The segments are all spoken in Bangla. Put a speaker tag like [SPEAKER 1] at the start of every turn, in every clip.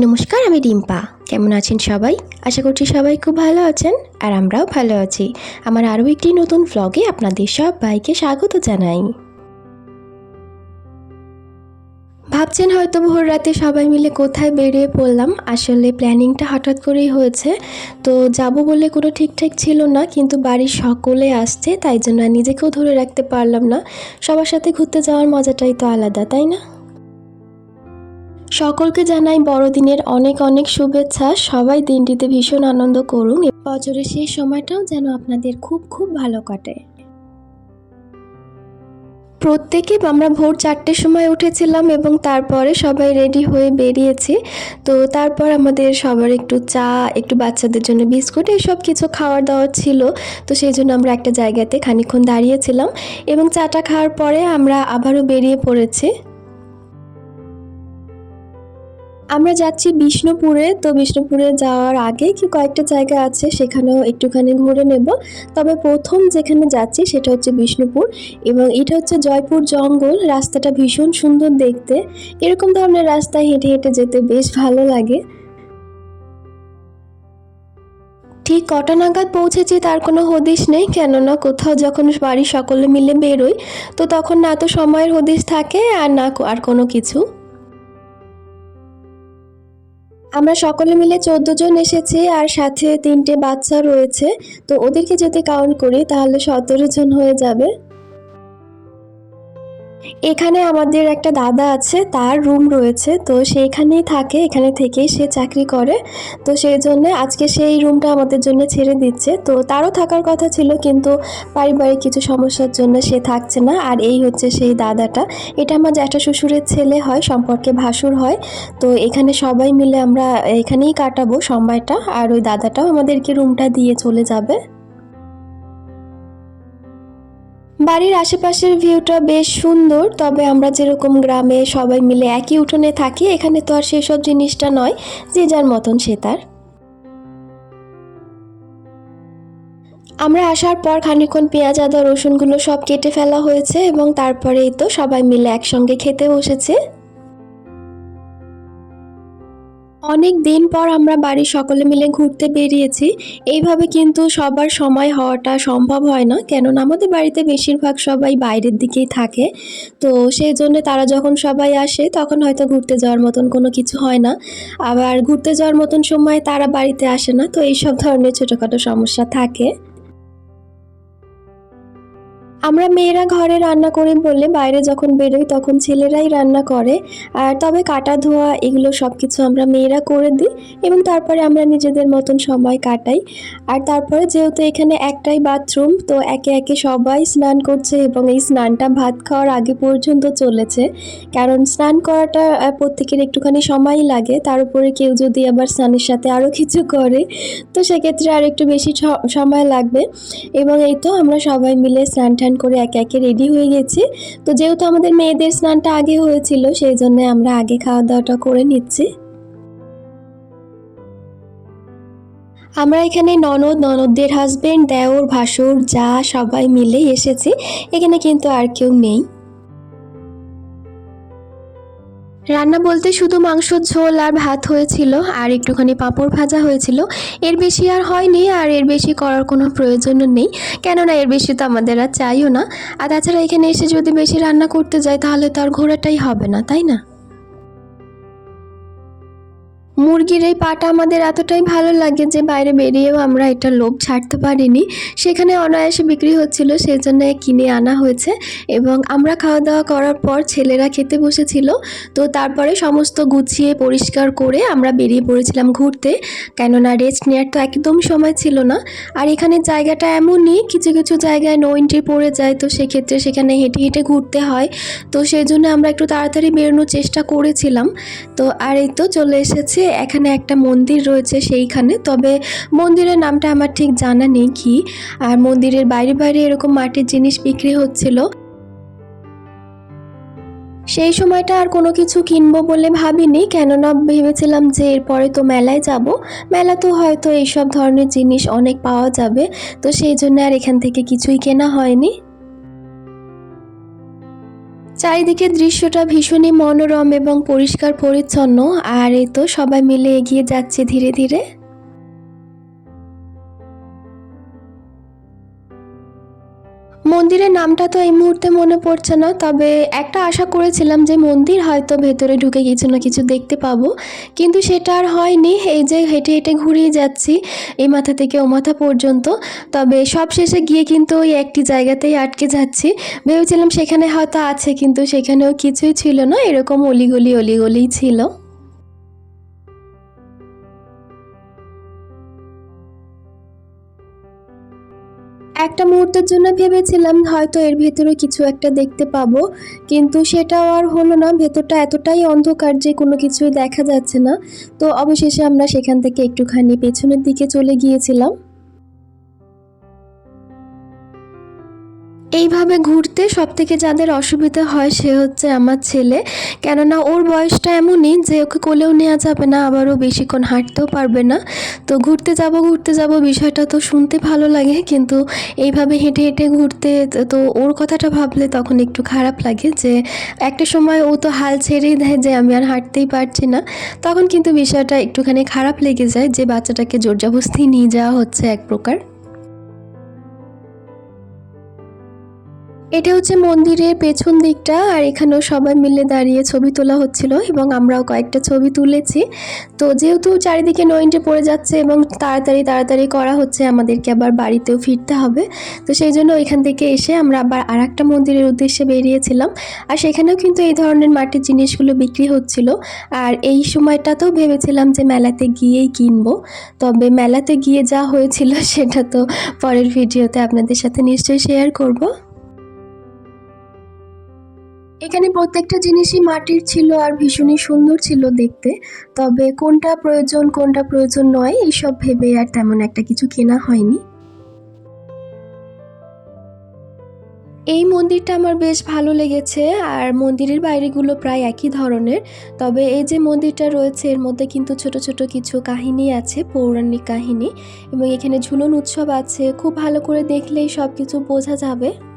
[SPEAKER 1] নমস্কার, আমি রিম্পা। কেমন আছেন সবাই? আশা করছি সবাই খুব ভালো আছেন আর আমরাও ভালো আছি। আমার আরও একটি নতুন ভ্লগে আপনাদের সবাইকে স্বাগত জানাই। ভাবছেন হয়তো ভোর রাতে সবাই মিলে কোথায় বেরিয়ে পড়লাম। আসলে প্ল্যানিংটা হঠাৎ করেই হয়েছে। তো যাব বলে কোনো ঠিকঠাক ছিল না, কিন্তু বাড়ির সকলে আসছে, তাই জন্য নিজেকেও ধরে রাখতে পারলাম না। সবার সাথে ঘুরতে যাওয়ার মজাটাই তো আলাদা, তাই না? সকলকে জানাই বড়দিনের অনেক অনেক শুভেচ্ছা। সবাই দিনটিতে ভীষণ আনন্দ করুন। বছরের শেষ সময়টাও যেন আপনাদের খুব খুব ভালো কাটে। প্রত্যেকে আমরা ভোর চারটের সময় উঠেছিলাম এবং তারপরে সবাই রেডি হয়ে বেরিয়েছি। তো তারপর আমাদের সবার একটু চা, একটু বাচ্চাদের জন্য বিস্কুট এসব কিছু খাওয়ার দাওয়ার ছিল। তো সেই জন্য আমরা একটা জায়গাতে খানিকক্ষণ দাঁড়িয়েছিলাম এবং চাটা খাওয়ার পরে আমরা আবারও বেরিয়ে পড়েছি। আমরা যাচ্ছি বিষ্ণুপুরে। তো বিষ্ণুপুরে যাওয়ার আগে কি কয়েকটা জায়গা আছে সেখানেও একটুখানি ঘুরে নেব। তবে প্রথম যেখানে যাচ্ছি সেটা হচ্ছে বিষ্ণুপুর এবং এটা হচ্ছে জয়পুর জঙ্গল। রাস্তাটা ভীষণ সুন্দর দেখতে। এরকম ধরনের রাস্তায় হেঁটে হেঁটে যেতে বেশ ভালো লাগে। ঠিক কটা নাগাদ পৌঁছেছি তার কোনো হদিশ নেই, কেননা কোথাও যখন বাড়ির সকলে মিলে বেরোই, তো তখন না তো সময়ের হদিশ থাকে আর না আর কোনো কিছু। আমরা সকলে মিলে চোদ্দ জন এসেছি আর সাথে তিনটে বাচ্চা রয়েছে। তো ওদেরকে যদি কাউন্ট করি, তাহলে সতেরো জন হয়ে যাবে। এখানে আমাদের একটা দাদা আছে, তার রুম রয়েছে। তো সেইখানেই থাকে, এখানে থেকেই সে চাকরি করে। তো সেই জন্য আজকে সেই রুমটা আমাদের জন্য ছেড়ে দিচ্ছে। তো তারও থাকার কথা ছিল, কিন্তু পারিবারিক কিছু সমস্যার জন্য সে থাকছে না। আর এই হচ্ছে সেই দাদাটা। এটা আমার জ্যাঠা শ্বশুরের ছেলে হয়, সম্পর্কে ভাসুর হয়। তো এখানে সবাই মিলে আমরা এখানেই কাটাবো সময়টা আর ওই দাদাটাও আমাদেরকে রুমটা দিয়ে চলে যাবে। বাড়ির আশেপাশের ভিউটা বেশ সুন্দর, তবে আমরা যেরকম গ্রামে সবাই মিলে একই উঠোনে থাকি, এখানে তো আর সেসব জিনিসটা নয়, যে যার মতন সে তার। আমরা আসার পর খানিক্ষণ পেঁয়াজ, আদা, রসুনগুলো সব কেটে ফেলা হয়েছে এবং তারপরেই তো সবাই মিলে একসঙ্গে খেতে বসেছে। অনেক দিন পর আমরা বাড়ির সকলে মিলে ঘুরতে বেরিয়েছি। এইভাবে কিন্তু সবার সময় হওয়াটা সম্ভব হয় না, কেননা আমাদের বাড়িতে বেশিরভাগ সবাই বাইরের দিকেই থাকে। তো সেই জন্য তারা যখন সবাই আসে, তখন হয়তো ঘুরতে যাওয়ার মতন কোনো কিছু হয় না। আবার ঘুরতে যাওয়ার মতন সময় তারা বাড়িতে আসে না, তো এইসব ধরনের ছোটোখাটো সমস্যা থাকে। আমরা মেয়েরা ঘরে রান্না করি বলে বাইরে যখন বেরোই তখন ছেলেরাই রান্না করে। আর তবে কাটা ধোয়া এগুলো সব কিছু আমরা মেয়েরা করে দিই এবং তারপরে আমরা নিজেদের মতন সময় কাটাই। আর তারপরে যেহেতু এখানে একটাই বাথরুম, তো একে একে সবাই স্নান করছে এবং এই স্নানটা ভাত খাওয়ার আগে পর্যন্ত চলেছে। কারণ স্নান করাটা প্রত্যেকের একটুখানি সময়ই লাগে, তার উপরে কেউ যদি আবার স্নানের সাথে আরও কিছু করে, তো সেক্ষেত্রে আর একটু বেশি সময় লাগবে। এবং এই তো আমরা সবাই মিলে স্নান টান করে একে একে রেডি হয়ে গেছি। তো যেহেতু আমাদের মেয়েদের স্নানটা আগে হয়েছিল, সেই জন্য আমরা আগে খাওয়া দাওয়াটা করে নিচ্ছি। আমরা এখানে ননদ, ননদদের হাজবেন্ড দেওর, ভাসুর, যা সবাই মিলে এসেছি। এখানে কিন্তু আর কেউ নেই। রান্না বলতে শুধু মাংসর ঝোল আর ভাত হয়েছিল, আর একটুখানি পাঁপড় ভাজা হয়েছিল। এর বেশি আর হয়নি, আর এর বেশি করার কোনো প্রয়োজন নেই। কেননা এর বেশি তো আমাদের আর চাইও না। আর তাছাড়া এখানে এসে যদি বেশি রান্না করতে যাই, তাহলে তো আর ঘোরাটাই হবে না, তাই না? মুরগির এই পাটা আমাদের এতটাই ভালো লাগে যে বাইরে বেরিয়েও আমরা এটা লোভ ছাড়তে পারিনি। সেখানে অনায়াসে বিক্রি হচ্ছিল সেই জন্য কিনে আনা হয়েছে এবং আমরা খাওয়া দাওয়া করার পর ছেলেরা খেতে বসেছিল। তো তারপরে সমস্ত গুছিয়ে পরিষ্কার করে আমরা বেরিয়ে পড়েছিলাম ঘুরতে। কেননা রেস্ট নেওয়ার তো একদম সময় ছিল না। আর এখানে জায়গাটা এমনই, কিছু কিছু জায়গায় নো এন্ট্রি পড়ে যায়, তো সেক্ষেত্রে সেখানে হেঁটে হেঁটে ঘুরতে হয়। তো সেই জন্য আমরা একটু তাড়াতাড়ি বেরোনোর চেষ্টা করেছিলাম। তো আর এই তো চলে এসেছে এখানে একটা মন্দির রয়েছে সেইখানে। তবে মন্দিরের নামটা আমার ঠিক জানা নেই কি। আর মন্দিরের বাইরে বাইরে এরকম মাটির জিনিস বিক্রি হচ্ছিল। সেই সময়টা আর কোনো কিছু কিনবো বলে ভাবিনি, কেননা ভেবেছিলাম যে এরপরে তো মেলায় যাব। মেলা তো হয়তো এইসব ধরনের জিনিস অনেক পাওয়া যাবে, তো সেই জন্য আর এখান থেকে কিছুই কেনা হয়নি। চারিদিকে দৃশ্যটা ভীষণই মনোরম এবং পরিষ্কার পরিচ্ছন্ন আর এই তো সবাই মিলে এগিয়ে যাচ্ছে ধীরে ধীরে। মন্দিরের নামটা তো এই মুহূর্তে মনে পড়ছে না, তবে একটা আশা করেছিলাম যে মন্দির হয়তো ভেতরে ঢুকে কিছু না কিছু দেখতে পাবো। কিন্তু সেটা আর হয়নি, এই যে হেঁটে হেঁটে ঘুরিয়ে যাচ্ছি, এই মাথা থেকে ও মাথা পর্যন্ত। তবে সব শেষে গিয়ে কিন্তু ওই একটি জায়গাতেই আটকে যাচ্ছি। ভেবেছিলাম সেখানে হয়তো আছে, কিন্তু সেখানেও কিছুই ছিল না, এরকম অলিগলি অলিগলিই ছিল। একটা মুহূর্তের জন্য ভেবেছিলাম হয়তো এর ভেতরে কিছু একটা দেখতে পাবো, কিন্তু সেটাও আর হলো না। ভেতরটা এতটাই অন্ধকার যে কোনো কিছুই দেখা যাচ্ছে না। তো অবশেষে আমরা সেখান থেকে একটুখানি পেছনের দিকে চলে গিয়েছিলাম। এইভাবে ঘুরতে সব থেকে যাদের অসুবিধা হয় সে হচ্ছে আমার ছেলে। কেননা ওর বয়সটা এমনই যে ওকে কোলেও নেওয়া যাবে না আবারও বেশিক্ষণ হাঁটতেও পারবে না। তো ঘুরতে যাব ঘুরতে যাব বিষয়টা তো শুনতে ভালো লাগে, কিন্তু এইভাবে হেঁটে হেঁটে ঘুরতে তো ওর কথাটা ভাবলে তখন একটু খারাপ লাগে যে একটা সময় ও তো হাল ছেড়েই দেয় যে আমি আর হাঁটতেই পারছি না। তখন কিন্তু বিষয়টা একটুখানি খারাপ লেগে যায় যে বাচ্চাটাকে জোরজবস্তি নিয়ে যাওয়া হচ্ছে এক প্রকার। এটা হচ্ছে মন্দিরের পেছন দিকটা, আর এখানেও সবাই মিলে দাঁড়িয়ে ছবি তোলা হচ্ছিল এবং আমরাও কয়েকটা ছবি তুলেছি। তো যেহেতু চারিদিকে নইনটে পড়ে যাচ্ছে এবং তাড়াতাড়ি তাড়াতাড়ি করা হচ্ছে, আমাদেরকে আবার বাড়িতেও ফিরতে হবে। তো সেই জন্য ওইখান থেকে এসে আমরা আবার আর একটা মন্দিরের উদ্দেশ্যে বেরিয়েছিলাম। আর সেখানেও কিন্তু এই ধরনের মাটির জিনিসগুলো বিক্রি হচ্ছিল। আর এই সময়টাতেও ভেবেছিলাম যে মেলাতে গিয়েই কিনবো। তবে মেলাতে গিয়ে যা হয়েছিল, সেটা তো পরের ভিডিওতে আপনাদের সাথে নিশ্চয়ই শেয়ার করব। এখানে প্রত্যেকটা জিনিসই মাটির ছিল আর ভীষণই সুন্দর ছিল দেখতে। তবে কোনটা প্রয়োজন কোনটা প্রয়োজন নয়, এইসব ভেবে আর তেমন একটা কিছু কেনা হয়নি। এই মন্দিরটা আমার বেশ ভালো লেগেছে আর মন্দিরের বাইরেগুলো প্রায় একই ধরনের। তবে এই যে মন্দিরটা রয়েছে, এর মধ্যে কিন্তু ছোট ছোট কিছু কাহিনী আছে, পৌরাণিক কাহিনী এবং এখানে ঝুলন উৎসব আছে। খুব ভালো করে দেখলেই সব কিছু বোঝা যাবে।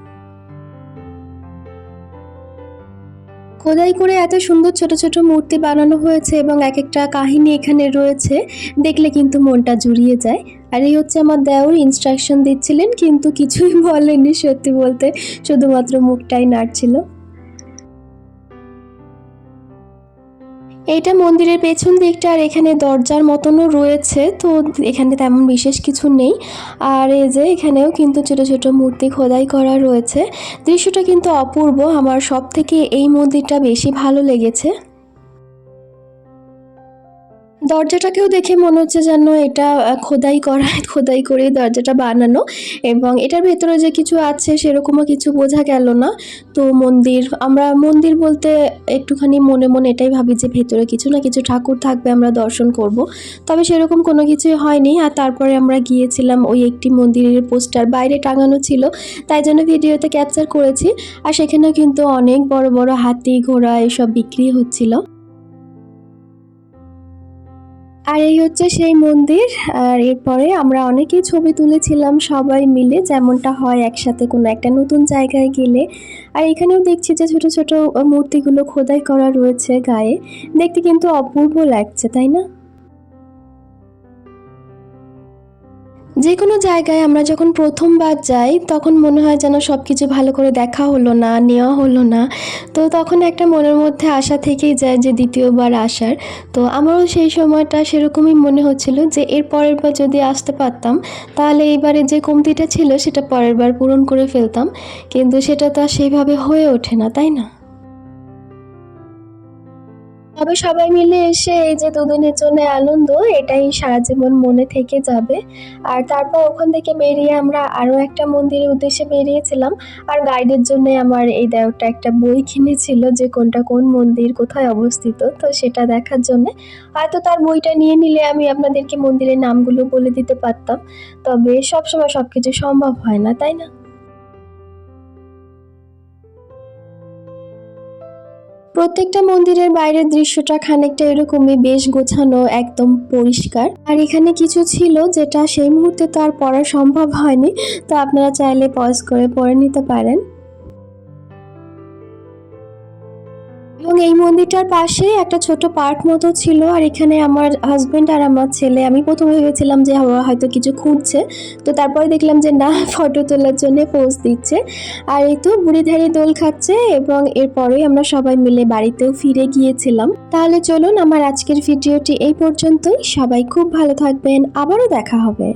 [SPEAKER 1] খোদাই করে এত সুন্দর ছোট ছোট মূর্তি বানানো হয়েছে এবং এক একটা কাহিনী এখানে রয়েছে, দেখলে কিন্তু মনটা জুড়িয়ে যায়। আর এই হচ্ছে আমার দেওর ইনস্ট্রাকশন দিচ্ছিলেন, কিন্তু কিছুই বলেননি সত্যি বলতে, শুধুমাত্র মুখটাই নাড়ছিল। এইটা মন্দিরের পেছন দিকটা আর এখানে দরজার মতনও রয়েছে, তো এখানে তেমন বিশেষ কিছু নেই। আর এই যে এখানেও কিন্তু ছোট ছোট মূর্তি খোদাই করা রয়েছে। দৃশ্যটা কিন্তু অপূর্ব, আমার সব থেকে এই মন্দিরটা বেশি ভালো লেগেছে। দরজাটাকেও দেখে মনে হচ্ছে যেন এটা খোদাই করা, খোদাই করে দরজাটা বানানো এবং এটার ভেতরে যে কিছু আছে সেরকমও কিছু বোঝা গেল না। তো মন্দির, আমরা মন্দির বলতে একটুখানি মনে মনে এটাই ভাবি যে ভেতরে কিছু না কিছু ঠাকুর থাকবে আমরা দর্শন করব। তবে সেরকম কোনো কিছুই হয়নি আর তারপরে আমরা গিয়েছিলাম ওই একটি মন্দিরের পোস্টার, বাইরে টাঙানো ছিল, তাই জন্য ভিডিওতে ক্যাপচার করেছি। আর সেখানেও কিন্তু অনেক বড় বড় হাতি, ঘোড়া এসব বিক্রি হচ্ছিল। আর এই হচ্ছে সেই মন্দির, আর এরপরে আমরা অনেকেই ছবি তুলেছিলাম সবাই মিলে, যেমনটা হয় একসাথে কোনো একটা নতুন জায়গায় গেলে। আর এখানেও দেখছি যে ছোট ছোট মূর্তিগুলো খোদাই করা রয়েছে গায়ে। দেখতে কিন্তু অপূর্ব লাগছে, তাই না? যে কোনো জায়গায় আমরা যখন প্রথমবার যাই, তখন মনে হয় যেন সব কিছু ভালো করে দেখা হলো না, নেওয়া হলো না। তো তখন একটা মনের মধ্যে আশা থেকেই যায় যে দ্বিতীয়বার আসার। তো আমারও সেই সময়টা সেরকমই মনে হচ্ছিল যে এর পরের বার যদি আসতে পারতাম, তাহলে এইবারে যে কমতিটা ছিল সেটা পরের বার পূরণ করে ফেলতাম। কিন্তু সেটা তো আর সেইভাবে হয়ে ওঠে না, তাই না? তবে সবাই মিলে এসে এই যে দুদিনের জন্য আনন্দ, এটাই সারা জীবন মনে থেকে যাবে। আর তারপর ওখান থেকে বেরিয়ে আমরা আরও একটা মন্দিরের উদ্দেশ্যে বেরিয়েছিলাম। আর গাইডের জন্য আমার এই দেওরটা একটা বই কিনেছিল যে কোনটা কোন মন্দির কোথায় অবস্থিত, তো সেটা দেখার জন্য। হয়তো তার বইটা নিয়ে নিলে আমি আপনাদেরকে মন্দিরের নামগুলো বলে দিতে পারতাম। তবে সবসময় সব কিছু সম্ভব হয় না, তাই না? প্রত্যেকটা মন্দিরের বাইরের দৃশ্যটা খানিকটা এরকমই, বেশ গোছানো, একদম পরিষ্কার। আর এখানে কিছু ছিল যেটা সেই মুহূর্তে তো আর পড়া সম্ভব হয়নি, তো আপনারা চাইলে পজ করে পড়ে নিতে পারেন। এই মন্দিরটার পাশে একটা ছোট পার্ক মতো ছিল আর এখানে আমার হাজবেন্ড আর আমার ছেলে, আমি প্রথমে ভেবেছিলাম যে ওরা হয়তো কিছু খুঁজছে। তো তারপরে দেখলাম যে না ফটো তোলার জন্য পোজ দিচ্ছে। আর এই তো বুড়িধারি দোল খাচ্ছে এবং এরপরেই আমরা সবাই মিলে বাড়িতেও ফিরে গিয়েছিলাম। তাহলে চলুন, আমার আজকের ভিডিওটি এই পর্যন্তই। সবাই খুব ভালো থাকবেন। আবারও দেখা হবে।